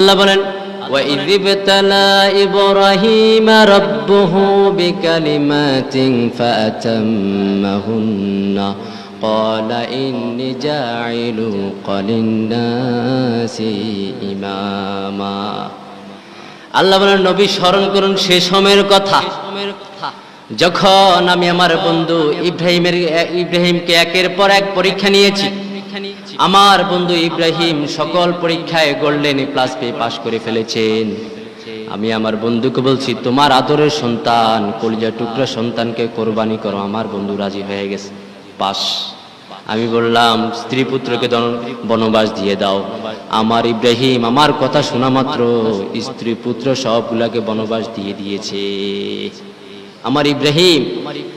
আল্লাহ বলেন وَإِذِ ابْتَلَى إِبْرَاهِيمَ رَبُّهُ بِكَلِمَاتٍ فَأَتَمَّهُنَّ قَالَ إِنِّي جَاعِلُكَ لِلنَّاسِ إِمَامًا আল্লাহ বলেন নবী স্মরণ করুন সে সময়ের কথা যখন আমি আমার বন্ধু ইব্রাহিমের ইব্রাহিমকে একের পর এক পরীক্ষা নিয়েছি আমার বন্ধু ইব্রাহিম সকল পরীক্ষায় গোল্ডেন প্লাস পেয়ে পাশ করে ফেলেছেন। আমি আমার বন্ধুকে বলছি, তোমার আদরের সন্তান কলিজা টুকরা সন্তানকে কোরবানি করো। আমার বন্ধু রাজি হয়ে গেছে। পাস। আমি বললাম, স্ত্রী পুত্রকে বনবাস দিয়ে দাও। আমার ইব্রাহিম আমার কথা শোনা মাত্র। স্ত্রী পুত্র সবগুলাকে বনবাস দিয়ে দিয়েছে। আমার ইব্রাহিম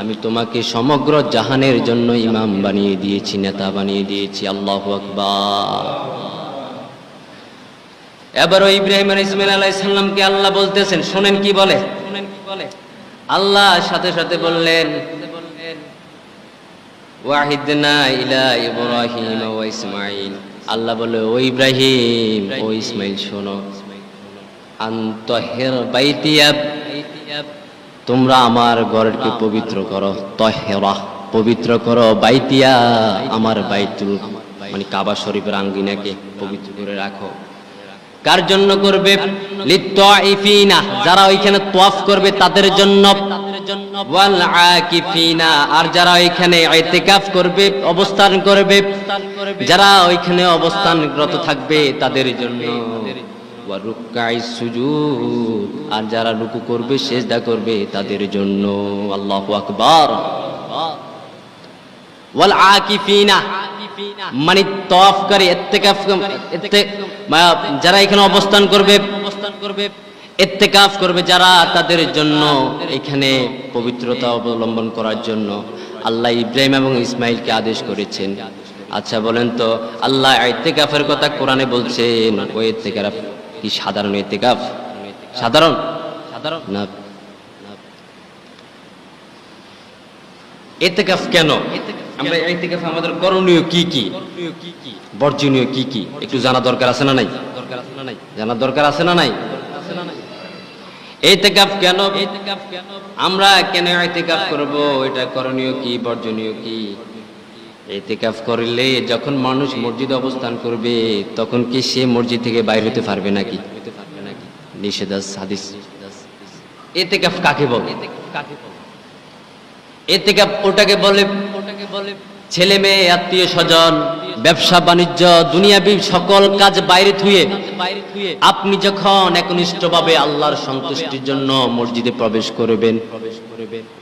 আমি তোমাকে সমগ্র জাহানের জন্য ইমাম বানিয়ে দিয়েছি, নেতা বানিয়ে দিয়েছি, আল্লাহ আকবার। এবার ওই ইব্রাহিম ইসমাইল আলাইসাল্লামকে আল্লাহ বলতেছেন, শোনেন কি বলে? আল্লাহ সাথে সাথে বললেন, ওয়াহিদনা ইলা ইব্রাহিম ওয়া ইসমাইল। আল্লাহ বলে ও ইব্রাহিম, ও ইসমাইল শোনো। আন্তহের বাইতিয়া তোমরা আমার ঘরকে পবিত্র করো, তহেরা। পবিত্র করো বাইতিয়া, আমার বাইতুল মানে কাবা শরীফের আঙ্গিনাকে পবিত্র করে রাখো। কার জন্য করবে? যারা ওইখানে তোয়াফ করবে তাদের জন্য। আর যারা ওইখানে ইতিকাফ করবে, অবস্থান করবে, যারা ওইখানে অবস্থানরত থাকবে তাদের জন্য। আর যারা করবে করবে তাদের জন্য। মানে তফ করে যারা এখানে অবস্থান করবে অবস্থান করবে ইত্তেকাফ করবে যারা তাদের জন্য এখানে পবিত্রতা অবলম্বন করার জন্য। আল্লাহ ইব্রাহিম এবং ইসমাইলকে আদেশ করেছেন। আচ্ছা বলেন তো, আল্লাহ ইত্তেকাফের কথা কোরআনে বলছেন ওই ইত্তেকাফ কি সাধারণ ইত্তেকাফ সাধারণ? সাধারণ। না। এতেকাফ কেন? আমরা এতেকাফ আমাদের করণীয় কি কি? বর্জনীয় কি কি? একটু জানা দরকার আছে না নাই? জানা দরকার আছে না নাই? এতেকাফ কেন? আমরা কেন এতেকাফ করব? এটা করণীয় কি? বর্জনীয় কি? এতেকাফ করলে যখন মানুষ মসজিদে অবস্থান করবে, তখন কি সে মসজিদ থেকে বাইর হতে পারবে নাকি? নিষেধাস হাদিস। এতেকাফ কাকে বলে? এতেকাফ ওটাকে বলে ওটাকে বলে ছেলে মেয়ে, আত্মীয় স্বজন। ব্যবসা, বাণিজ্য, দুনিয়াবি সকল কাজ বাইরে থুয়ে আপনি যখন একনিষ্ঠভাবে আল্লাহর সন্তুষ্টির জন্য মসজিদে প্রবেশ করবেন,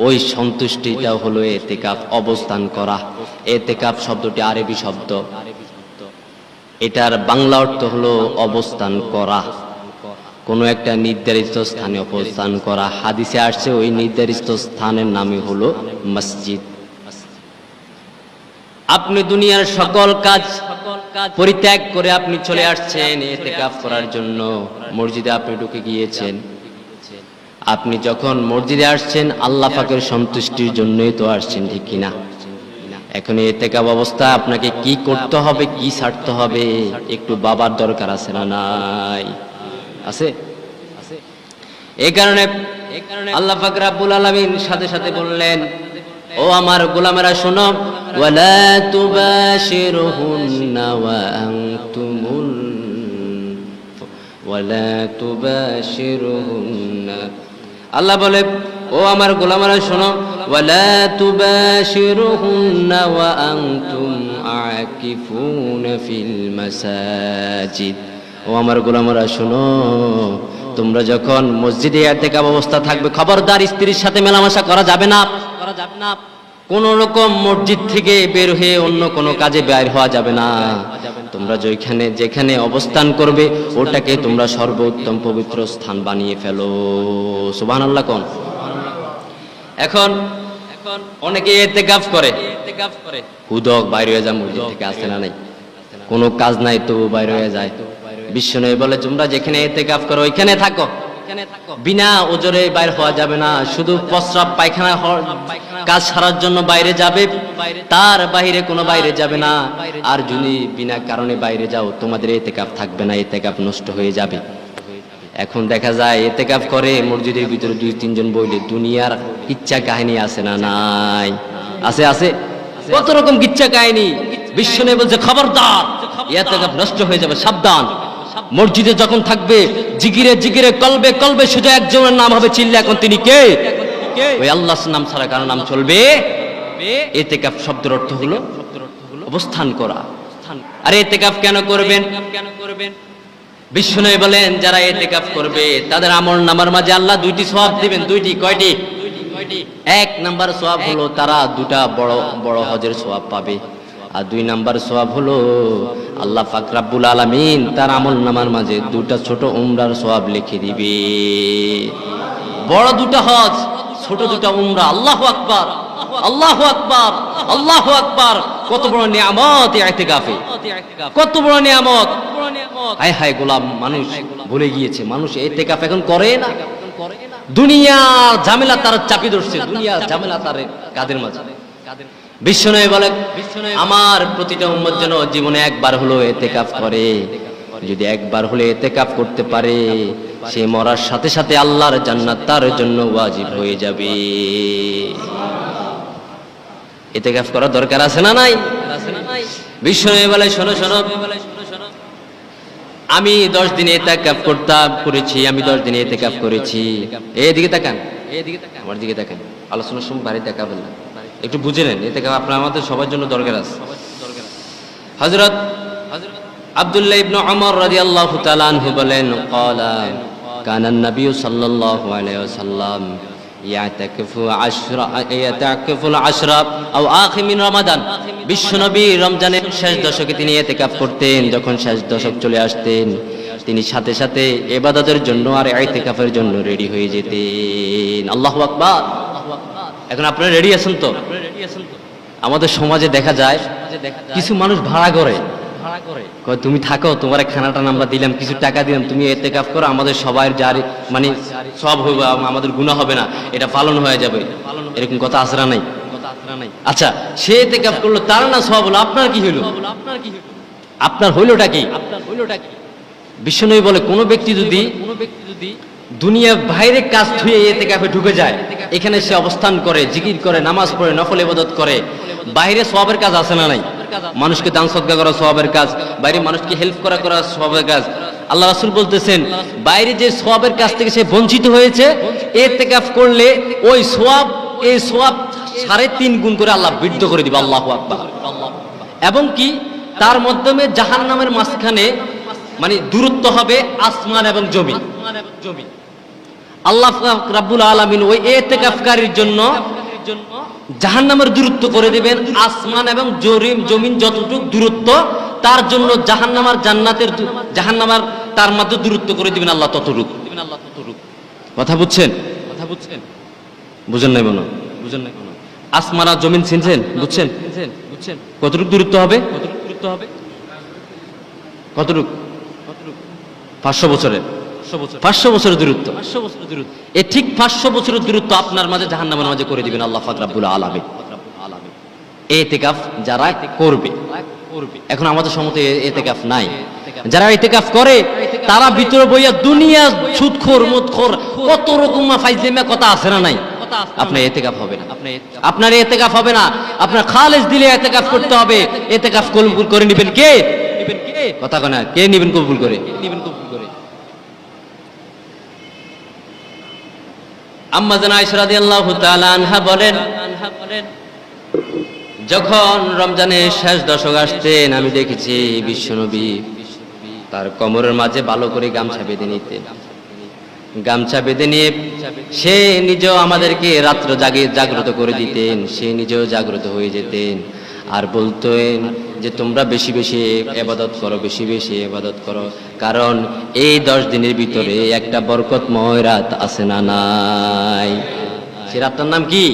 ওই সন্তুষ্টিটা হলো এতেকাফ, অবস্থান করা। এতেকাফ শব্দটি আরবি শব্দ। এটার বাংলা অর্থ হলো অবস্থান করা। কোনো একটা নির্ধারিত স্থানে অবস্থান করা। হাদিসে আসছে, ওই নির্ধারিত স্থানের নামই হলো মসজিদ। আপনি দুনিয়ার সকল কাজ পরিত্যাগ করে আপনি চলে আসছেন এতেকাফ করার জন্য। মসজিদে আপনি ঢুকে গিয়েছেন। আপনি যখন মসজিদে আসছেন আল্লাহ পাকের সন্তুষ্টির জন্যই তো আসছেন ঠিক কিনা? এখন এতেকাব অবস্থা আপনাকে কি করতে হবে কি ছাড়তে হবে? একটু বাবার দরকার আছে না নাই? আছে? এই কারণে আল্লাহ পাক রাব্বুল আলামিন সাথে সাথে বললেন ও আমার গোলামেরা, শোনো। আল্লাহ বলে, ও আমার গোলামেরা, শোনো। ও আমার গোলামরা, শোনো। তোমরা যখন মসজিদে এতেকাব অবস্থা থাকবে, খবরদার স্ত্রীর সাথে মেলামেশা করা যাবে না। করা যাবে না কোন রকম মসজিদ থেকে বের হয়ে অন্য কোনো কাজে বের হওয়া যাবে না। তোমরা যেখানে যেখানে অবস্থান করবে, ওটাকে তোমরা সর্বোত্তম পবিত্র স্থান বানিয়ে ফেলো। সুবহানাল্লাহ কোন? এখন অনেকে এতে গাফ করে। হুদক বাইরে হয়ে যায়, মসজিদ থেকে আসে না নাই। কোনো কাজ নাই তো বাইরে হয়ে যায়। বিশ্বনবী বলে, তোমরা যেখানে এতে গাফ করো, ওইখানে থাকো। বিনা ওজরে বাইর হওয়া যাবে না শুধু প্রস্রাব পায়খানা কাজ সারার জন্য বাইরে যাবে তার বাইরে কোনো বাইরে যাবে না। আর যদি বিনা কারণে বাইরে যাও তোমাদের এতে কাপ থাকবে না এতে কাপ নষ্ট হয়ে যাবে। এখন দেখা যায় এতে কাপ করে মসজিদের ভিতরে দুই তিনজন বইলে দুনিয়ার ইচ্ছা কাহিনী আছে না নাই? আছে আছে? কত রকম কিচ্ছা কাহিনী? বিশ্ব নেই বলছে খবরদার এতে কাপ নষ্ট হয়ে যাবে সাবধান। মসজিদে যখন থাকবে জিগিরে জিগিরে কলবে কলবে শুধু একজনের নাম হবে চিল্লা। এখন তিনি কে? ওই আল্লাহ নাম ছাড়া কারও নাম চলবে? এতে কাপ শব্দের অর্থ হলো অবস্থান করা। আর এতে কাপ কেন করবেন? কেন করবেন বিষ্ণু বলেন, যারা এতেকাফ করবে, তাদের আমল নামার মাঝে আল্লাহ দুইটি সওয়াব দিবেন। দুইটি, কয়টি? এক নাম্বার সওয়াব হলো তারা দুটা বড় বড় হজের সওয়াব পাবে। আর দুই নাম্বার সওয়াব হলো আল্লাহ পাক রাব্বুল আলামিন তার আমল নামার মাঝে দুটা ছোট উমরার সওয়াব লিখে দিবে। বড় দুটা হজ, ছোট দুটা উমরা। আল্লাহ আকবার, আল্লাহু আকবার আল্লাহু আকবার। কত বড় নিয়ামত এই ইতিকাফে কত বড় নিয়ামত। হায় হায় গোলাম মানুষ ভুলে গিয়েছে। মানুষ এতেকাফ এখন করে না। দুনিয়া ঝামেলা তার চাপি ধরছে। দুনিয়া ঝামেলা তার কাদের মাঝে? বিশ্বনয় বলে, আমার প্রতিটা উম্মত যেন জীবনে একবার হলো এতেকাফ করে। যদি একবার হলে এতেকাফ করতে পারে, সে মরার সাথে সাথে আল্লাহর জান্নাত তার জন্য ওয়াজিব হয়ে যাবে। এতেকাফ করার দরকার আছে না নাই? বিশ্বনয় বলে, শোনো শোনো, আমি দশ দিনে এতেকাফ করতাম, করেছি, আমি দশ দিনে এতেকাফ করেছি। এদিকে তাকান এদিকে তাকান, আমার দিকে তাকান। আলোচনার সময় বাড়ি তাকাবেন না। একটু বুঝে নেন এতেকাফ আপনার আমাদের সবার জন্য দরকার আছে। হযরত আব্দুল্লাহ ইবনে ওমর রাদিয়াল্লাহু তাআলা আনহু বলেন, ক্বালা কানা নবী রমাদান। বিশ্বনবী রমজানের শেষ দশকে তিনি করতেন, যখন শেষ দশক চলে আসতেন, তিনি সাথে সাথে ইবাদতের জন্য আর ইতিকাফের জন্য রেডি হয়ে যেতেন। আল্লাহু আকবার। এখন আপনারা রেডি আছেন তো? আমাদের সমাজে দেখা যায়, কিছু মানুষ ভাড়া করে। তুমি থাকো, তোমার খানাটা আমরা দিলাম, কিছু টাকা দিলাম, তুমি এতে কাপ করো, আমাদের সবাই যার মানে সব হবে আমাদের গুণা হবে না, এটা পালন হয়ে যাবে। এরকম কথা আসরা নাই। আচ্ছা সে এতে কাপ করল, তার না সব হলো, আপনার কি হইল? আপনার কি আপনার হইলোটা কি? হইলোটা কি বিশ্বনবী বলে, কোন ব্যক্তি যদি কোন ব্যক্তি যদি দুনিয়ার বাইরে কাজ থুয়ে এতে কাপে ঢুকে যায় এখানে সে অবস্থান করে, জিকির করে, নামাজ পড়ে, নফল ইবাদত করে। বাইরে সবের কাজ আছে না নাই? মানুষকে দান সদ্গা করা সবের কাজ, বাইরে মানুষকে হেল্প করা করা সবের কাজ। আল্লাহ রাসূল বলতেছেন, বাইরে যে সবের কাছ থেকে সে বঞ্চিত হয়েছে এতেকাফ করলে ওই সোয়াব এই সোয়াব সাড়ে তিন গুণ করে আল্লাহ বৃদ্ধ করে দিবে, আল্লাহ আকবার। এবং কি, তার মাধ্যমে জাহান নামের মাঝখানে মানে দূরত্ব হবে আসমান এবং জমি জমি আল্লাহ রাব্বুল আলামিন ওই এতেকাফকারীর জন্য জাহান্নামের দূরত্ব করে দিবেন আসমান এবং জরিম জমিন যতটুকু দূরত্ব তার জন্য জাহান্নামার জান্নাতের দূ- জাহান্নামার তার মধ্যে দূরত্ব করে দিবেন আল্লাহ ততটুক। কথা বুঝছেন? কথা বুঝছেন? বুঝেন নাই মনে বুঝেন নাই মনে আসমান আর জমিন চিনছেন বুঝছেন? বুঝছেন? কতটুক দূরত্ব হবে? কতটুক দূরত্ব হবে? কতটুক? বছরের পাঁচশো বছরের। পাঁচশো বছরের দূরত্ব। এ ঠিক পাঁচশো বছরের দূরত্ব আপনার মাঝে মাঝে করে দিবেন আল্লাহ এতেকাফ যারা করবে। এখন আমাদের সমতে এতেকাফ নাই। যারা এতেকাফ করে, তারা ভিতরে বইয়া দুনিয়া কত রকম কথা আছে না নাই? আপনার এতেকাফ হবে না। আপনার এতেকাফ হবে না। আপনার খালেজ দিলে এতেকাফ করতে হবে। এতেকাফ কবুল করে নেবেন কে? কথা কনা কে নেবেন কবুল করে নেবেন কবুল করে? আনহা বলেন, যখন রমজানের শেষ দশক আসতেন, আমি দেখেছি বিশ্বনবী তার কোমরের মাঝে ভালো করে গামছা বেঁধে নিতেন। গামছা বেঁধে নিয়ে সে নিজেও আমাদেরকে রাত্র জাগে, জাগ্রত করে দিতেন, সে নিজেও জাগ্রত হয়ে যেতেন। আর বলতেন যে তোমরা বেশি বেশি এবাদত করো বেশি বেশি এবাদত করো কারণ এই দশ দিনের ভিতরে একটা বরকতময় রাত আছে না নাই সে রাতটার নাম কি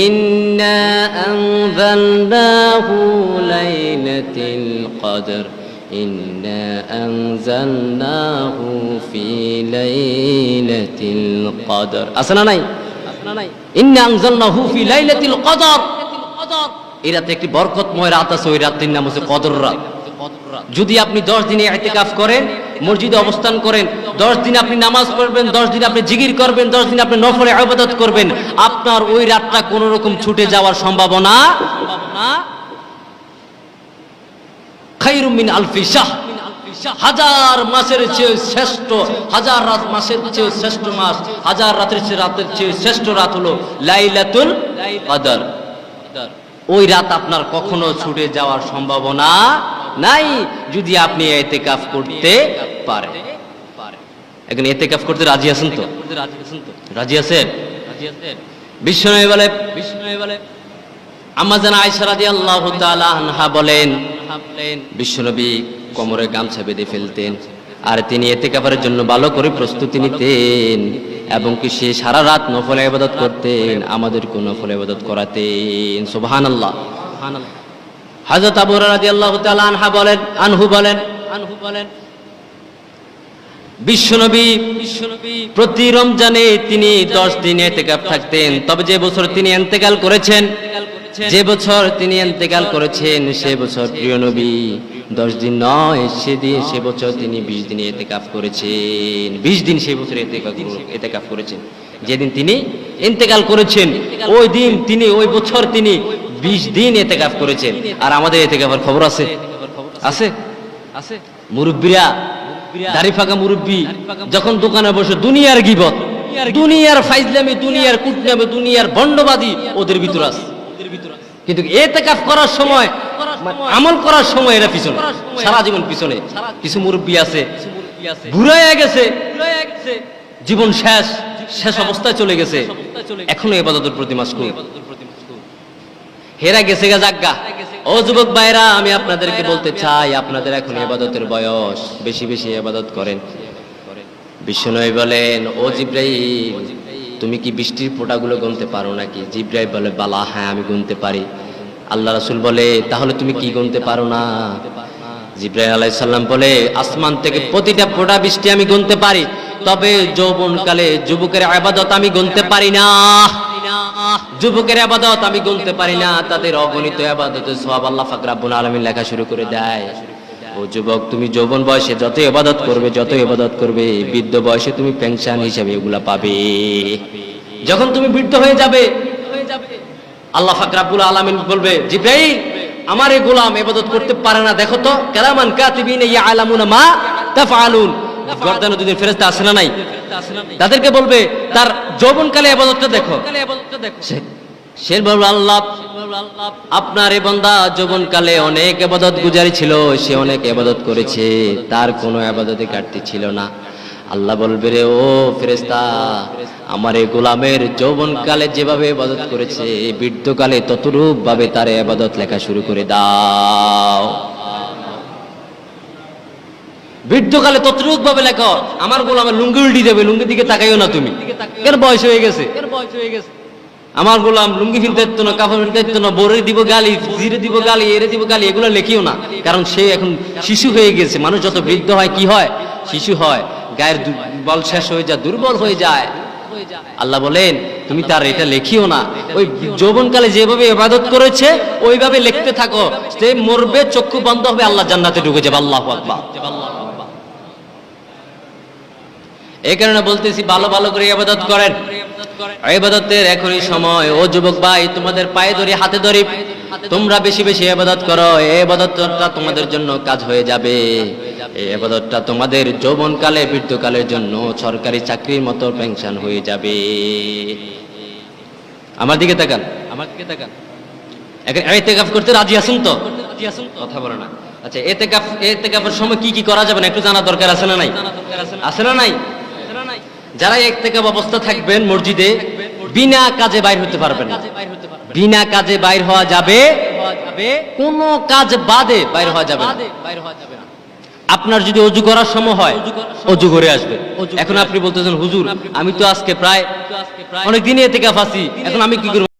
إنا أنزلناه ليلة القدر إنا أنزلناه في ليلة القدر أصلا নাই إنا أنزلناه في ليلة القدر এই রাতে একটি বরকতময় রাত আছে, ওই রাতের নাম হচ্ছে কদর রাত। যদি আপনি দশ দিনে এতেকাফ করেন, মসজিদে অবস্থান করেন, দশ দিন আপনি নামাজ পড়বেন, দশ দিন আপনি জিগির করবেন, দশ দিন আপনি নফলে আবাদত করবেন, আপনার ওই রাতটা কোন রকম ছুটে যাওয়ার সম্ভাবনা খাইরুম মিন আলফি হাজার মাসের চেয়ে শ্রেষ্ঠ, হাজার রাত মাসের চেয়ে শ্রেষ্ঠ মাস, হাজার রাতের চেয়ে রাতের চেয়ে শ্রেষ্ঠ রাত হলো লাইলাতুল কদর। ওই রাত আপনার কখনো ছুটে যাওয়ার সম্ভাবনা নাই যদি আপনি এতে এতেকাফ করতে পারেন। এখন এতেকাফ করতে রাজি আছেন তো? রাজি আছেন? বিষ্ণু বলে বিষ্ণু বলে আমাজান আয়সা রাজি আল্লাহ বলেন বিশ্বনবী কোমরে গামছা বেঁধে ফেলতেন। আর তিনি এতে কাপড়ের জন্য ভালো করে প্রস্তুতি নিতেন এবং কি সে সারা রাত নফল ইবাদত করতেন আমাদেরকে নফল ইবাদত করাতেন। সুবহানাল্লাহ। হযরত আবু রাদিয়াল্লাহু তাআলা আনহা বলেন, আনহু বলেন আনহু বলেন বিশ্বনবী বিশ্বনবী প্রতি রমজানে তিনি দশ দিন এতেকাপ থাকতেন। তবে যে বছর তিনি এন্তেকাল করেছেন, যে বছর তিনি এন্তেকাল করেছেন, সে বছর প্রিয় নবী। দশ দিন নয় সেদিন সে বছর তিনি বিশ দিন এতেকাফ করেছেন। বিশ দিন সে বছর এতেকাফ এতেকাফ করেছেন। যেদিন তিনি ইন্তেকাল করেছেন ওই দিন তিনি ওই বছর তিনি বিশ দিন এতেকাফ করেছেন। আর আমাদের এতেকাফের খবর আছে? আছে? আছে। মুরব্বীরা দাড়ি ফাঁকা মুরব্বী যখন দোকানে বসে দুনিয়ার গিবত। দুনিয়ার ফাইজলামি দুনিয়ার কুটনামি দুনিয়ার বন্ডবাদী ওদের ভিতর আছে। কিন্তু এতেকাফ করার সময়, আমল করার সময় এরা পিছনে, সারা জীবন পিছনে। কিছু মুরব্বী আছে বুড়াইয়া গেছে, জীবন শেষ শেষ অবস্থায় চলে গেছে। এখনও এবাদতের প্রতি মাসকুল হেরা গেছে গা জাগা ও যুবক ভাইরা, আমি আপনাদেরকে বলতে চাই, আপনাদের এখন এবাদতের বয়স। বেশি বেশি এবাদত করেন। বিশ্বনয় বলেন, ও জিব্রাইল তুমি কি বৃষ্টির ফোঁটাগুলো গুনতে পারো নাকি? জিব্রাইল বলে, বালা হ্যাঁ আমি গুনতে পারি। আল্লাহ রাসুল বলে, তাহলে তুমি কি গুনতে পারো না? জিব্রাইল আলাই সাল্লাম বলে, আসমান থেকে প্রতিটা ফোঁটা বৃষ্টি আমি গুনতে পারি, তবে যৌবনকালে যুবকের আবাদত আমি গুনতে পারি না। যুবকের আবাদত আমি গুনতে পারি না, তাদের অগণিত আবাদত সব আল্লাহ ফাকরাবুল আলমিন লেখা শুরু করে দেয়। ও যুবক, তুমি যৌবন বয়সে যত ইবাদত করবে যত ইবাদত করবে, বৃদ্ধ বয়সে তুমি পেনশন হিসাবে এগুলা পাবে। যখন তুমি বৃদ্ধ হয়ে যাবে, আল্লাহ ফাকরাবুল আলমিন বলবে, জিব্রাইল, আমার এই গোলাম ইবাদত করতে পারে না, দেখো তো, কেরামান কাতিবিন ইয়া আলামুনা মা তাফআলুন। গর্দান দুদিন ফেরেশতা আসে না নাই? তাদেরকে বলবে, তার যৌবনকালে ইবাদতটা দেখো। সে বলবে, আল্লাহ আপনার এই বান্দা যৌবনকালে অনেক এবাদত গুজারি ছিল, সে অনেক এবাদত করেছে, তার কোনো এবাদতে কাটতি ছিল না। আল্লাহ বলবে রে, ও ফেরেস্তা আমার এই গোলামের যৌবনকালে যেভাবে এবাদত করেছে বৃদ্ধকালে ততরূপ ভাবে তার এবাদত লেখা শুরু করে দাও। বৃদ্ধকালে ততরূপ ভাবে লেখো, আমার গোলামের লুঙ্গি উল্টি দেবে লুঙ্গি দিকে তাকাইও না তুমি। কেন বয়স হয়ে গেছে? বয়স হয়ে গেছে? আমার গোলাম লুঙ্গি ফিনতে দিত না, কাপড় ফিনতে দিত না বোরে দিব গালি, জিরে দিব গালি, এরে দিব গালি, এগুলো লেখিও না। কারণ সে এখন শিশু হয়ে গেছে, মানুষ যত বৃদ্ধ হয় কি হয়? শিশু হয়, গায়ের বল শেষ হয়ে যায়, দুর্বল হয়ে যায়। আল্লাহ বলেন, তুমি তার এটা লেখিও না। ওই যৌবনকালে যেভাবে ইবাদত করেছে, ওইভাবে লিখতে থাকো। সে মরবে, চক্ষু বন্ধ হবে, আল্লাহ জান্নাতে ঢুকে যাবে, আল্লাহ আকবার। এই কারণে বলতেছি, ভালো ভালো করে ইবাদত করেন। ইবাদতের এখনই সময়। ও যুবক ভাই তোমাদের পায়ে ধরি হাতে ধরি। তোমরা বেশি বেশি ইবাদত করো। এই ইবাদতটা তোমাদের জন্য কাজ হয়ে যাবে। এই ইবাদতটা তোমাদের যৌবনকালে বৃদ্ধকালের জন্য সরকারি চাকরির মতো পেনশন হয়ে যাবে। আমার দিকে তাকান। আমার দিকে তাকান। এখন এতেকাফ করতে রাজি আছেন তো? কথা বলে না। আচ্ছা এতেকাফ এতেকাফের সময় কি কি করা যাবে না? একটু জানা দরকার আছে না নাই? আছে না নাই? যারা এক থেকে অবস্থা থাকবেন মসজিদে, বিনা কাজে বাইর হতে পারবেন না। বিনা কাজে বাইর হওয়া যাবে, কোনো কাজ বাদে বাইর হওয়া যাবে আপনার যদি অজু করার সময় হয়, অজু করে আসবে। এখন আপনি বলতেছেন, হুজুর, আমি তো আজকে প্রায়, অনেক দিনে থেকে ফাঁসি এখন আমি কি করব?